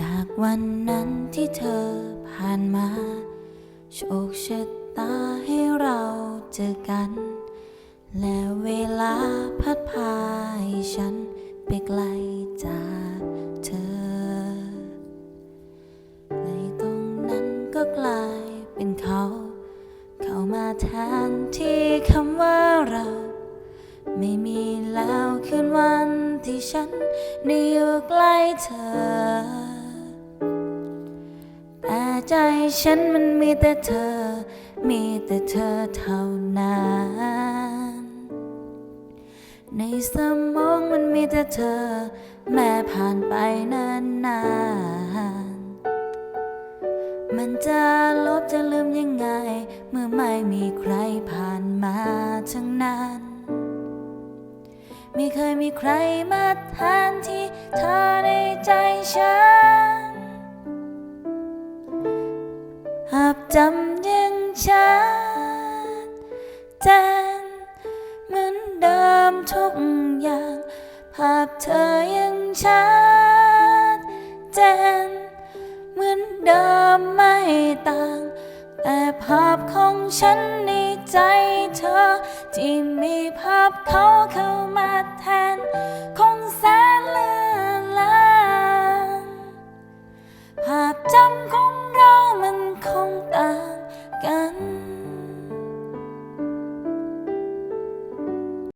จากวันนั้นที่เธอผ่านมา โชคชะตาให้เราเจอกัน และเวลาพัดพาให้ฉันไปไกลจากเธอ ในตรงนั้นก็กลายเป็นเขา เข้ามาแทนที่คำว่าเรา ไม่มีแล้วคืนวันที่ฉันได้อยู่ใกล้เธอ ใจฉันมันมีแต่เธอ มีแต่เธอเท่านั้น ในสมองมันมีแต่เธอ แม้ผ่านไปนานนานๆมันจะลบจะลืมยังไง เมื่อไม่มีใครผ่านมาทั้งนั้น ไม่เคยมีใครมาแทนที่เธอในใจฉัน หากจำยังชัดเจนเหมือนเดิมทุกอย่าง ภาพเธอยังชัดเจนเหมือนเดิมไม่ต่าง แต่ภาพของฉันในใจเธอ ที่มีภาพเขาเข้ามา